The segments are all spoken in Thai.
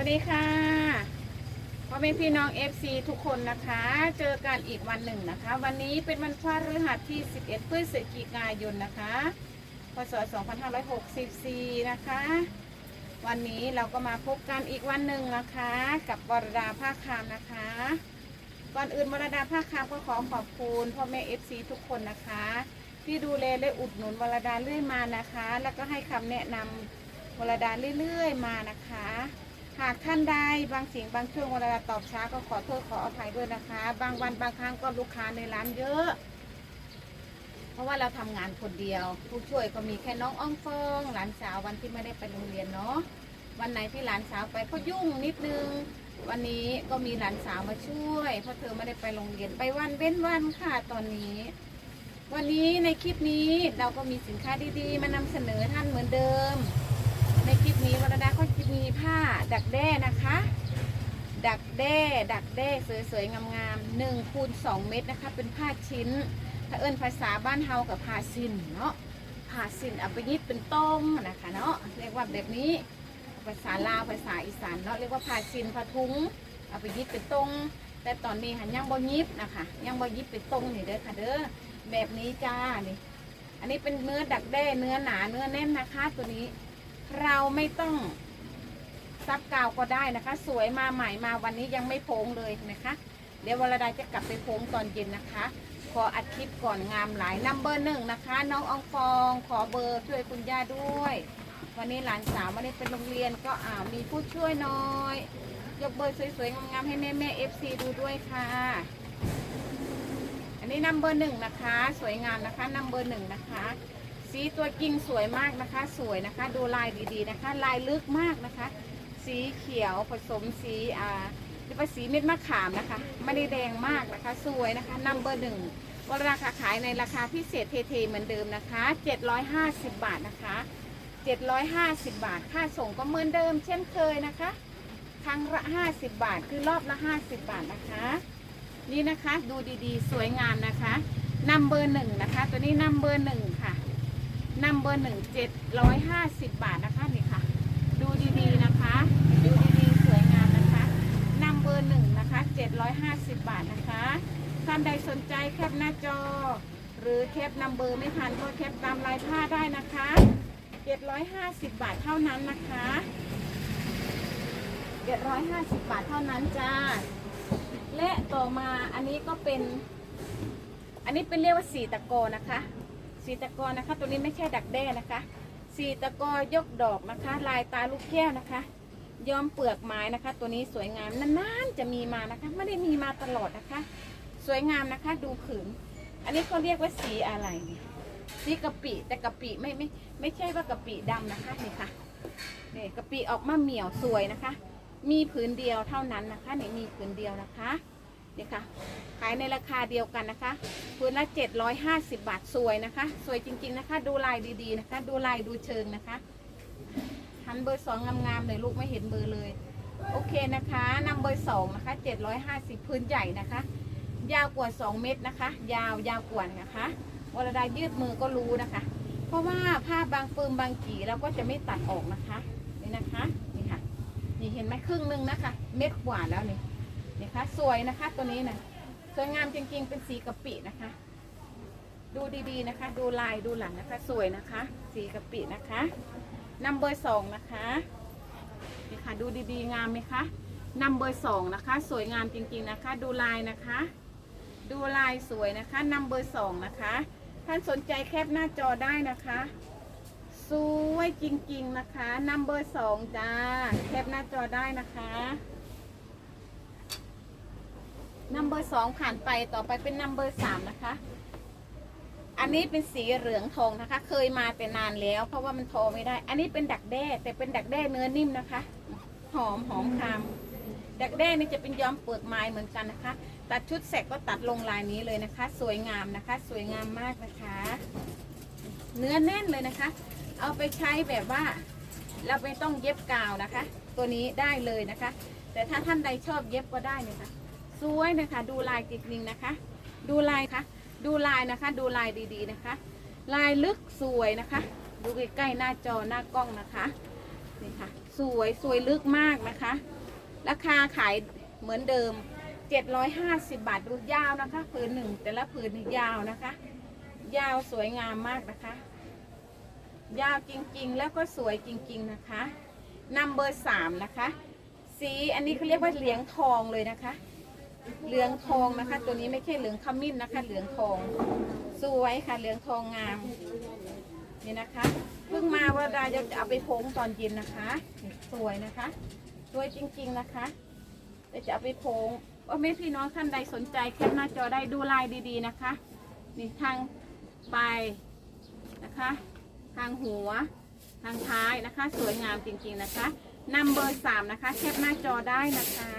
วัสดีค่ะพ่อแม่พี่น้อง FC ทุกคนนะคะ เจอกันอีกวันหนึ่งนะคะ วันนี้เป็นวันพฤหัสที่ 11พฤศจิกายนนะคะ พศ 2564 นะคะ วันนี้เราก็มาพบกันอีกวันหนึ่งนะคะ กับวรดาภาคคามนะคะ ก่อนอื่นวรดาภาคคามก็ขอขอบคุณพ่อแม่ FC ทุกคนนะคะ ที่ดูแลและอุดหนุนวรดาเรื่อยมานะคะ แล้วก็ให้คำแนะนำวรดาเรื่อยๆมานะคะ หากท่านใดบางสิ่งบางช่วงเวลาตอบช้าก็ขอโทษขออภัยด้วยนะคะ บางวันบางครั้งก็ลูกค้าในร้านเยอะ เพราะว่าเราทำงานคนเดียว ผู้ช่วยก็มีแค่น้องอ้อมเฟิงหลานสาววันที่ไม่ได้ไปโรงเรียนเนาะวันไหนที่หลานสาวไปก็ยุ่งนิดนึง วันนี้ก็มีหลานสาวมาช่วย เพราะเธอไม่ได้ไปโรงเรียนไปวันเว้นวันค่ะตอนนี้ วันนี้ในคลิปนี้เราก็มีสินค้าดีๆ มานำเสนอท่านเหมือนเดิม ในคลิปนี้วรดาก็จะมีผ้า ดักแด้นะคะ ดักแด้ ดักแด้สวยๆงามๆหนึ่งคูณสองเม็ดนะคะ เป็นผ้าชิ้น ถ้าเอิ้นภาษาบ้านเฮากับผ้าสินเนาะผ้าสินเอาไปยิบเป็นต้มนะคะเนาะเรียกว่าแบบนี้ภาษาลาวภาษาอีสานเนาะเรียกว่าผ้าสินผ้าทุงเอาไปยิบเป็นตรงแต่ตอนนี้หันยังบ่ยิบนะคะยังบ่ยิบเป็นตรงนี่เด้อค่ะเด้อแบบนี้จ้านี่อันนี้เป็นเนื้อดักแด้เนื้อหนาเนื้อแน่นนะคะ ตัวนี้เราไม่ต้อง ซับกาวก็ได้นะคะ สวยมาใหม่มาวันนี้ยังไม่โพงเลยนะคะ เดี๋ยววรดาจะกลับไปโพงตอนเย็นนะคะ ขออัดคลิปก่อนงามหลายนัมเบอร์หนึ่งนะคะ น้องอองฟองขอเบอร์ช่วยคุณย่าด้วย วันนี้หลานสาวไม่ได้เป็นโรงเรียนก็อ่ามีผู้ช่วยน้อย ยกเบอร์สวยๆงามๆให้แม่แม่เอฟซีดูด้วยค่ะ อันนี้นัมเบอร์หนึ่งนะคะ สวยงามนะคะนัมเบอร์หนึ่งนะคะสีตัวจริงสวยมากนะคะ สวยนะคะ ดูลายดีๆนะคะ ลายลึกมากนะคะ สีเขียวผสมสีอ่าเรียกว่าสีเม็ดมะขามนะคะ ไม่ได้แดงมากนะคะ สวยนะคะนัมเบอร์หนึ่งว่าราคาขายในราคาพิเศษเทๆเหมือนเดิมนะคะ 750 บาทนะคะ 750 บาท ค่าส่งก็เหมือนเดิม เช่นเคยนะคะ ครั้งละ 50 บาท คือรอบละ 50 บาทนะคะ นี่นะคะดูดีๆ สวยงามนะคะนัมเบอร์หนึ่งนะคะ ตัวนี้นัมเบอร์หนึ่งค่ะนัมเบอร์หนึ่งเจ็ดร้อยห้าสิบบาทนะคะ 150 บาทนะคะ ท่านใดสนใจแคปหน้าจอ หรือแคปนัมเบอร์ไม่ทันก็แคปตามลายผ้าได้นะคะ 750 บาทเท่านั้นนะคะ750 บาทเท่านั้นจ้า และต่อมาอันนี้ก็เป็น อันนี้เป็นเรียกว่าสีตะโกนะคะสีตะโกนะคะ ตัวนี้ไม่ใช่ดักแด้นะคะสีตะกอยกดอกนะคะ ลายตาลูกแก้วนะคะ ย้อมเปลือกไม้นะคะ ตัวนี้สวยงามนานๆจะมีมานะคะ ไม่ได้มีมาตลอดนะคะ สวยงามนะคะ ดูขืน อันนี้เขาเรียกว่าสีอะไรเนี่ยสีกะปิแต่กะปิไม่ไม่ไม่ใช่ว่ากะปิดำนะคะนี่ค่ะนี่กะปิออกมาเหมี่ยวสวยนะคะ มีผืนเดียวเท่านั้นนะคะนี่มีผืนเดียวนะคะนี่ค่ะขายในราคาเดียวกันนะคะพื้นละ 750 บาทสวยนะคะ สวยจริง ๆนะคะ ดูลายดีๆนะคะ ดูลายดูเชิงนะคะ หันเบอร์สองงามๆเลยลูกไม่เห็นเบอร์เลย โอเคนะคะนำเบอร์สองนะคะ750พื้นใหญ่นะคะ ยาวกว่า2เมตรนะคะ ยาวยาวกว่านะคะวรดายืดมือก็รู้นะคะ เพราะว่าผ้าบางปืมบางกีเราก็จะไม่ตัดออกนะคะนี่นะคะนี่ค่ะนี่เห็นไหมครึ่งหนึงนะคะ เม็ดกว่าแล้วนี่นี่คะสวยนะคะตัวนี้นะสวยงามจริงๆเป็นสีกะปินะคะ ดูดีๆนะคะ ดูลายดูหลังนะคะ สวยนะคะ สีกะปินะคะ นัมเบอร์สองนะคะนี่ค่ะดูดีๆงามไหมคะนัมเบอร์สองนะคะ สวยงามจริงๆนะคะ ดูลายนะคะ ดูลายสวยนะคะนัมเบอร์สองนะคะ ท่านสนใจแคปหน้าจอได้นะคะ สวยจริงๆนะคะนัมเบอร์สองจ้าแคปหน้าจอได้นะคะนัมเบอร์สองผ่านไปต่อไปเป็นนัมเบอร์สามนะคะ อันนี้เป็นสีเหลืองทองนะคะ เคยมาแต่นานแล้ว เพราะว่ามันโทอไม่ได้ อันนี้เป็นดักแด้ แต่เป็นดักแด้เนื้อนิ่มนะคะ หอมหอมคามดักแด้นี่จะเป็นย้อมเปลือกไม้เหมือนกันนะคะ ตัดชุดแสกก็ตัดลงลายนี้เลยนะคะ สวยงามนะคะ สวยงามมากนะคะ เนื้อแน่นเลยนะคะ เอาไปใช้แบบว่า เราไม่ต้องเย็บกาวนะคะ ตัวนี้ได้เลยนะคะ แต่ถ้าท่านใดชอบเย็บก็ได้นะคะ สวยนะคะ ดูลายจริงๆนะคะ ดูลายค่ะ ดูลายนะคะ ดูลายดีๆนะคะ ลายลึกสวยนะคะ ดูใกล้ๆหน้าจอหน้ากล้องนะคะนี่ค่ะ สวยสวยลึกมากนะคะ ราคาขายเหมือนเดิม 750 บาทดูยาวนะคะผืนหนึ่งแต่ละผืนยาวนะคะ ยาวสวยงามมากนะคะ ยาวจริงๆ แล้วก็สวยจริงๆนะคะนัมเบอร์สามนะคะ สีอันนี้เขาเรียกว่าเหลืองทองเลยนะคะ เหลืองทองนะคะ ตัวนี้ไม่ใช่เหลืองขมิ้นนะคะ เหลืองทอง สวยค่ะ เหลืองทองงาม นี่นะคะ เพิ่งมาว่าดาจะเอาไปโพงตอนเย็นนะคะ สวยนะคะ สวยจริง ๆนะคะเดี๋ยวจะเอาไปโพงว่าไม่พี่น้องท่านใดสนใจแคปหน้าจอได้ดูลายดีๆนะคะ นี่ทางปลายนะคะ ทางหัว ทางท้ายนะคะ สวยงามจริงๆนะคะ นัมเบอร์สามนะคะแคปหน้าจอได้นะคะ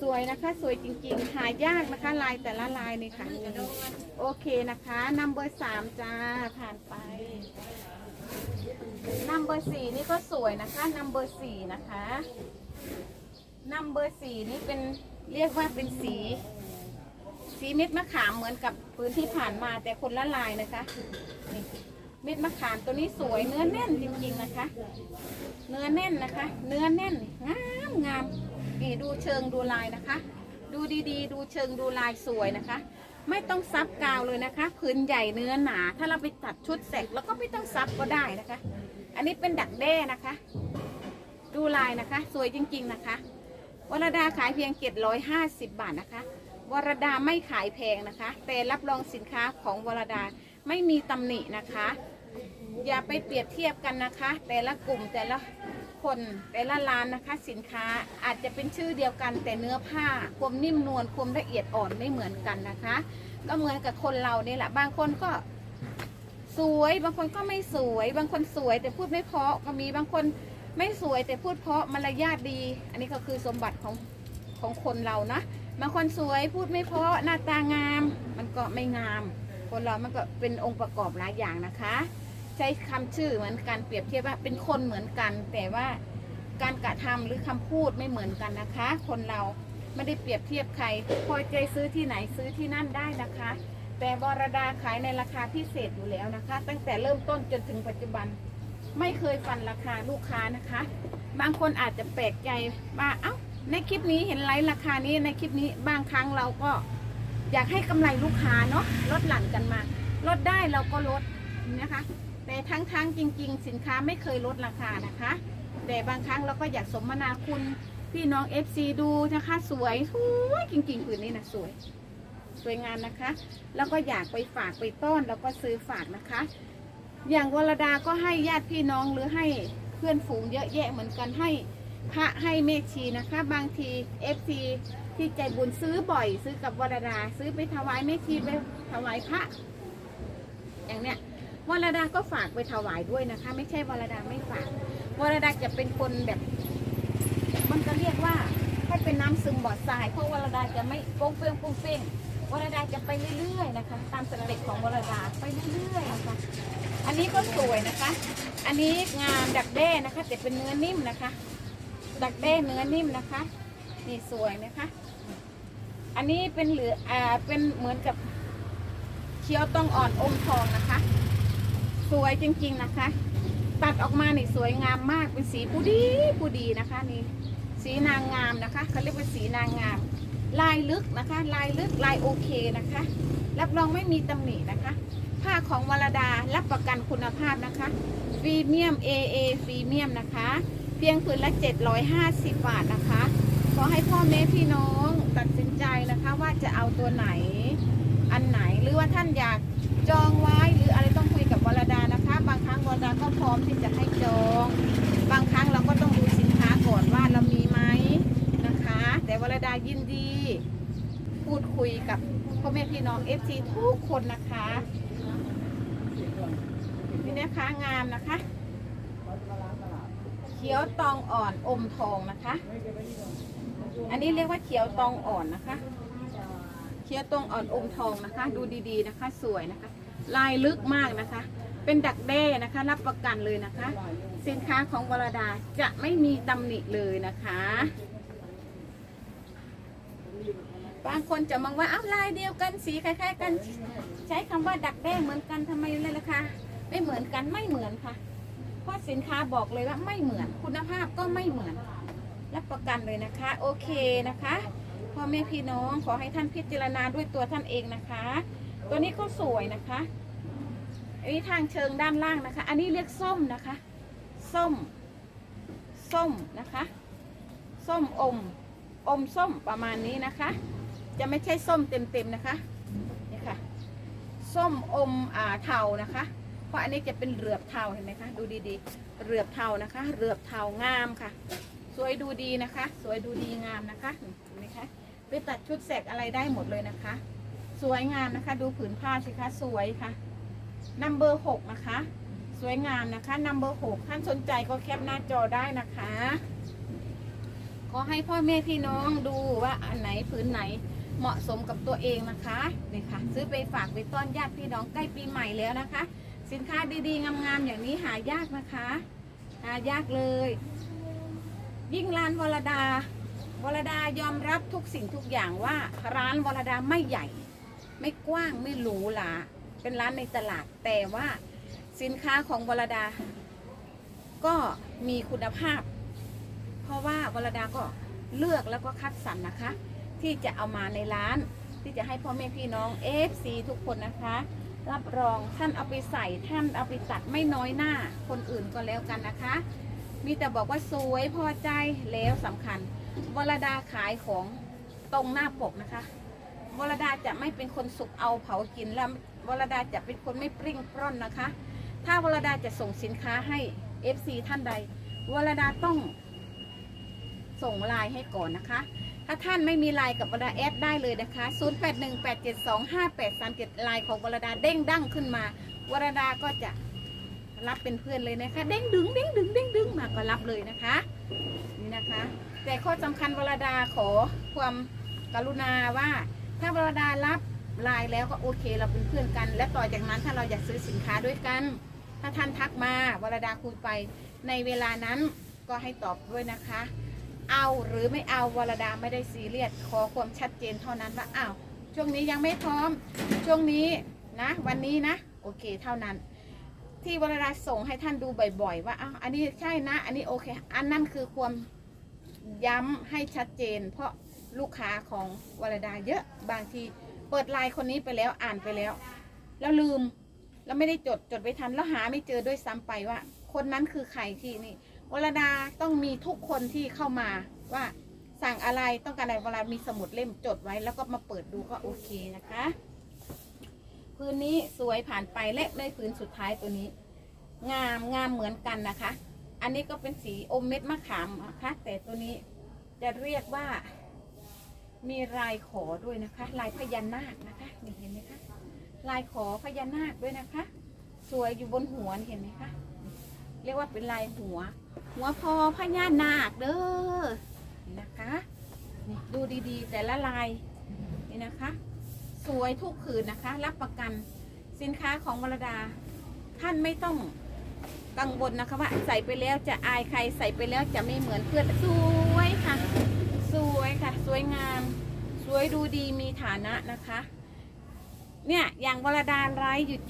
สวยนะคะสวยจริงๆ หายากนะคะลายแต่ละลายนี่ค่ะ โอเคนะคะนัมเบอร์สามจ้าผ่านไปนัมเบอร์สี่นี่ก็สวยนะคะนัมเบอร์สี่นะคะนัมเบอร์สี่นี่เป็นเรียกว่าเป็นสี สีเม็ดมะขามเหมือนกับพื้นที่ผ่านมาแต่คนละลายนะคะนี่ เม็ดมะขามตัวนี้สวยเนื้อแน่นจริงๆนะคะ เนื้อแน่นนะคะ เนื้อแน่นงามงามนี่ดูเชิงดูลายนะคะ ดูดีๆ ดูเชิงดูลายสวยนะคะ ไม่ต้องซับกาวเลยนะคะพื้นใหญ่เนื้อหนา ถ้าเราไปตัดชุดเสร็จแล้วก็ไม่ต้องซับก็ได้นะคะ อันนี้เป็นดักแด้นะคะ ดูลายนะคะ สวยจริงๆนะคะวรดาขายเพียง 750 บาทนะคะ วรดาไม่ขายแพงนะคะ แต่รับรองสินค้าของวรดาไม่มีตำหนินะคะ อย่าไปเปรียบเทียบกันนะคะ แต่ละกลุ่มแต่ละคนแต่ละร้านนะคะ สินค้าอาจจะเป็นชื่อเดียวกัน แต่เนื้อผ้าความนิ่มนวลความละเอียดอ่อนไม่เหมือนกันนะคะ ก็เหมือนกับคนเราเนี่ยแหละบางคนก็สวยบางคนก็ไม่สวย บางคนสวยแต่พูดไม่เพราะก็มีบางคนไม่สวยแต่พูดเพราะมารยาทดี อันนี้ก็คือสมบัติของของคนเรานะบางคนสวยพูดไม่เพราะหน้าตางาม มันก็ไม่งาม คนเรามันก็เป็นองค์ประกอบหลายอย่างนะคะ ใช้คำชื่อเหมือนกันเปรียบเทียบว่าเป็นคนเหมือนกัน แต่ว่าการกระทำหรือคำพูดไม่เหมือนกันนะคะ คนเราไม่ได้เปรียบเทียบใครพอใจซื้อที่ไหนซื้อที่นั่นได้นะคะ แต่บรดาขายในราคาพิเศษอยู่แล้วนะคะ ตั้งแต่เริ่มต้นจนถึงปัจจุบัน ไม่เคยฟันราคาลูกค้านะคะ บางคนอาจจะแปลกใจว่าเอ้าในคลิปนี้เห็นไลฟ์ราคานี้ในคลิปนี้บางครั้งเราก็อยากให้กำไรลูกค้าเนาะลดหลั่นกันมา ลดได้เราก็ลดนะคะ แต่ทั้งๆจริง ๆ สินค้าไม่เคยลดราคานะคะ แต่บางครั้งเราก็อยากสมนาคุณพี่น้อง FC ดูนะคะสวยสวยจริงๆผืนนี้นะสวย สวยงามนะคะ แล้วก็อยากไปฝากไปต้อนแล้วก็ซื้อฝากนะคะ อย่างวรดาก็ให้ญาติพี่น้องหรือให้เพื่อนฝูงเยอะแยะเหมือนกันให้พระให้เมฆชีนะคะ บางที FC ที่ใจบุญซื้อบ่อย ซื้อกับวรดา ซื้อไปถวายเมฆชีไปถวายพระ อย่างเนี้ย วรดาก็ฝากไปถวายด้วยนะคะ ไม่ใช่วรดาไม่ฝากวรดาจะเป็นคนแบบ มันจะเรียกว่าให้เป็นน้ำซึมบอดทรายเพราะวรดาจะไม่โป้งเปี้ยงโป้งเป้งวรดาจะไปเรื่อยๆนะคะ ตามสเต็ปของวรดาไปเรื่อยๆนะคะอันนี้ก็สวยนะคะ อันนี้งานดักแด้นะคะแต่เป็นเนื้อนิ่มนะคะ ดักแด้เนื้อนิ่มนะคะนี่สวยนะคะ อันนี้เป็นเหลืออ่าเป็นเหมือนกับเคี้ยวต้องอ่อนอมทองนะคะ สวยจริงๆนะคะ ตัดออกมานี่สวยงามมากเป็นสีผู้ดีผู้ดีนะคะนี่สีนางงามนะคะเขาเรียกว่าสีนางงาม ลายลึกนะคะ ลายลึกลายโอเคนะคะ รับรองไม่มีตำหนินะคะ ผ้าของวรดารับประกันคุณภาพนะคะฟรีเมียม AA ฟรีเมียมนะคะ เพียงผืนละ 750 บาทนะคะขอให้พ่อแม่พี่น้องตัดสินใจนะคะว่าจะเอาตัวไหน อันไหนหรือว่าท่านอยากจองไว้ บางครั้งวรดาก็พร้อมที่จะให้จอง บางครั้งเราก็ต้องดูสินค้าก่อนว่าเรามีไหมนะคะ แต่วรดายินดี พูดคุยกับพ่อแม่พี่น้อง FC ทุกคนนะคะนี่นะคะงามนะคะ เขียวตองอ่อนอมทองนะคะ อันนี้เรียกว่าเขียวตองอ่อนนะคะ เขียวตองอ่อนอมทองนะคะ ดูดีๆนะคะ สวยนะคะ ลายลึกมากนะคะ เป็นดักแด้นะคะ รับประกันเลยนะคะ สินค้าของวรดาจะไม่มีตำหนิเลยนะคะบางคนจะมองว่าอ้าวลายเดียวกันสีคล้ายๆ กัน ใช้คำว่าดักแด้เหมือนกันทำไมเลยล่ะคะไม่เหมือนกันไม่เหมือนค่ะ เพราะสินค้าบอกเลยว่าไม่เหมือนคุณภาพก็ไม่เหมือนรับประกันเลยนะคะ โอเคนะคะพ่อแม่พี่น้องขอให้ท่านพิจารณาด้วยตัวท่านเองนะคะ ตัวนี้ก็สวยนะคะ อันนี้ทางเชิงด้านล่างนะคะ อันนี้เรียกส้มนะคะ ส้ม ส้มนะคะ ส้มอม อมส้มประมาณนี้นะคะ จะไม่ใช่ส้มเต็มๆนะคะนี่ค่ะ ส้มอมอ่าเทานะคะ เพราะอันนี้จะเป็นเหลือบเทาเห็นไหมคะ ดูดีๆเหลือบเทานะคะ เหลือบเทางามค่ะ สวยดูดีนะคะ สวยดูดีงามนะคะเห็นไหมคะไปตัดชุดแสกอะไรได้หมดเลยนะคะ สวยงามนะคะ ดูผืนผ้าสิคะ สวยค่ะ นัมเบอร์หกนะคะ สวยงามนะคะนัมเบอร์หกท่านสนใจก็แคปหน้าจอได้นะคะขอให้พ่อแม่พี่น้องดูว่าอันไหนผืนไหนเหมาะสมกับตัวเองนะคะนี่ค่ะ ซื้อไปฝากไปต้อนญาติพี่น้องใกล้ปีใหม่แล้วนะคะ สินค้าดีๆงามๆอย่างนี้หายากนะคะ หายากเลย ยิ่งร้านวรดาวรดายอมรับทุกสิ่งทุกอย่างว่าร้านวรดาไม่ใหญ่ ไม่กว้างไม่หรูหรา เป็นร้านในตลาด แต่ว่าสินค้าของวรดา ก็มีคุณภาพ เพราะว่าวรดาก็เลือกแล้วก็คัดสรรนะคะ ที่จะเอามาในร้าน ที่จะให้พ่อแม่พี่น้อง FC ทุกคนนะคะ รับรองท่านเอาไปใส่ท่านเอาไปตัดไม่น้อยหน้าคนอื่นก็แล้วกันนะคะ มีแต่บอกว่าสวยพอใจแล้วสำคัญวรดาขายของตรงหน้าปกนะคะวรดาจะไม่เป็นคนสุกเอาเผากินแล้ว วรดาจะเป็นคนไม่ปริ้งปร้อนนะคะ ถ้าวรดาจะส่งสินค้าให้ FC ท่านใด วรดาต้องส่งไลน์ให้ก่อนนะคะ ถ้าท่านไม่มีไลน์กับวรดาแอดได้เลยนะคะ 0818725837ไลน์ของวรดาเด้งดั้งขึ้นมา วรดาก็จะรับเป็นเพื่อนเลยนะคะ เด้งดึงเด้งดึงเด้งดึงมาก็รับเลยนะคะนี่นะคะ แต่ข้อสำคัญวรดาขอความกรุณาว่าถ้าวรดารับ ไลน์แล้วก็โอเคเราเป็นเพื่อนกัน และต่อจากนั้นถ้าเราอยากซื้อสินค้าด้วยกัน ถ้าท่านทักมาวรดาคุยไป ในเวลานั้นก็ให้ตอบด้วยนะคะ เอาหรือไม่เอาวรดาไม่ได้ซีเรียสขอความชัดเจนเท่านั้นว่าอ้าวช่วงนี้ยังไม่พร้อมช่วงนี้นะ วันนี้นะ โอเคเท่านั้น ที่วรดาส่งให้ท่านดูบ่อย ๆ ว่าอ้าวอันนี้ใช่นะ อันนี้โอเค อันนั้นคือความย้ำให้ชัดเจน เพราะลูกค้าของวรดาเยอะบางที เปิดไลน์คนนี้ไปแล้วอ่านไปแล้ว แล้วลืมแล้วไม่ได้จดจดไว้ทันแล้วหาไม่เจอด้วยซ้ำไปว่า คนนั้นคือใครที่นี่วรดาต้องมีทุกคนที่เข้ามาว่าสั่งอะไรต้องการอะไรเวลามีสมุดเล่มจดไว้ แล้วก็มาเปิดดูก็โอเคนะคะพื้นนี้สวยผ่านไปและในพื้นสุดท้ายตัวนี้ งามงามเหมือนกันนะคะ อันนี้ก็เป็นสีอมเม็ดมะขามนะคะ แต่ตัวนี้จะเรียกว่า มีลายขอด้วยนะคะ ลายพญานาคนะคะนี่เห็นไหมคะ ลายขอพญานาคด้วยนะคะ สวยอยู่บนหัวเห็นไหมคะ เรียกว่าเป็นลายหัว หัวพอพญานาคเด้อนะคะนี่ดูดีๆ แต่ละลายนี่นะคะ สวยทุกผืนนะคะ รับประกันสินค้าของวรดา ท่านไม่ต้องกังวลนะคะว่าใส่ไปแล้วจะอายใครใส่ไปแล้วจะไม่เหมือนเพื่อนสวยค่ะ ค่ะ สวยงาม สวยดูดีมีฐานะนะคะ เนี่ยอย่างวรดาไลฟ์อยู่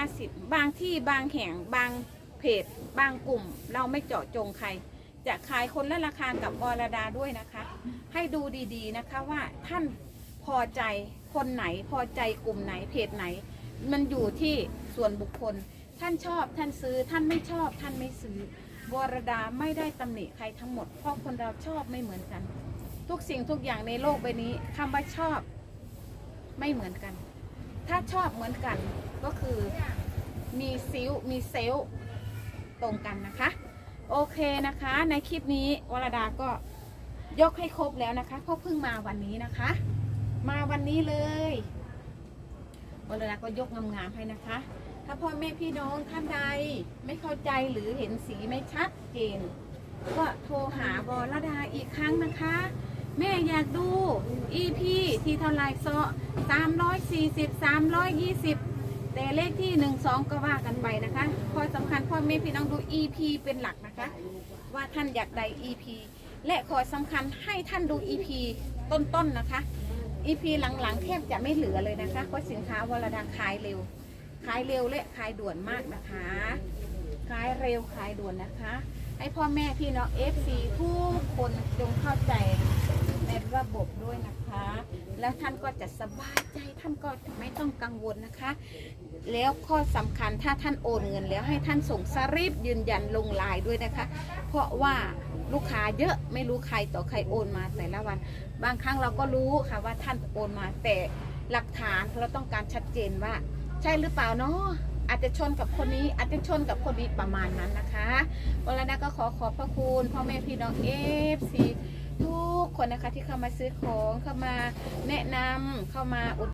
750บางที่บางแห่งบางเพจบางกลุ่ม เราไม่เจาะจงใคร จะขายคนละราคากับวรดาด้วยนะคะ ให้ดูดีๆนะคะว่าท่านพอใจคนไหนพอใจกลุ่มไหนเพจไหน มันอยู่ที่ส่วนบุคคล ท่านชอบท่านซื้อท่านไม่ชอบท่านไม่ซื้อวรดาไม่ได้ตำหนิใครทั้งหมด เพราะคนเราชอบไม่เหมือนกัน ทุกสิ่งทุกอย่างในโลกใบนี้คำว่าชอบไม่เหมือนกัน ถ้าชอบเหมือนกันก็คือมีซิลมีเซลตรงกันนะคะ โอเคนะคะ ในคลิปนี้วรดาก็ยกให้ครบแล้วนะคะเพราะเพิ่งมาวันนี้นะคะ มาวันนี้เลยวรดาก็ยกงามๆให้นะคะ ถ้าพ่อแม่พี่น้องท่านใดไม่เข้าใจหรือเห็นสีไม่ชัดเจนก็โทรหาวรดาอีกครั้งนะคะ แม่อยากดู EP ที่เท่าไรเซาะ340 320แต่เลขที่12ก็ว่ากันไปนะคะข้อสำคัญพ่อแม่พี่น้องดู EP เป็นหลักนะคะ ว่าท่านอยากใด EP และข้อสำคัญให้ท่านดู EP ต้นๆนะคะ EP หลังๆแทบจะไม่เหลือเลยนะคะเพราะสินค้าวรดาขายเร็ว ขายเร็วและขายด่วนมากนะคะ ขายเร็วขายด่วนนะคะ ให้พ่อแม่พี่น้อง FC ทุกคนจงเข้าใจในระบบด้วยนะคะ แล้วท่านก็จะสบายใจท่านก็ไม่ต้องกังวลนะคะ แล้วข้อสำคัญถ้าท่านโอนเงินแล้วให้ท่านส่งสลิปยืนยันลงลน์ด้วยนะคะ เพราะว่าลูกค้าเยอะไม่รู้ใครต่อใครโอนมาแต่ละวัน บางครั้งเราก็รู้ค่ะว่าท่านโอนมาแต่หลักฐานเราต้องการชัดเจนว่า ใช่หรือเปล่าเนาะ อาจจะชนกับคนนี้อาจจะชนกับคนนี้ประมาณนั้นนะคะวันละนะก็ขอขอบพระคุณพ่อแม่พี่น้องเอฟซีทุกคนนะคะที่เข้ามาซื้อของเข้ามาแนะนำเข้ามาอุด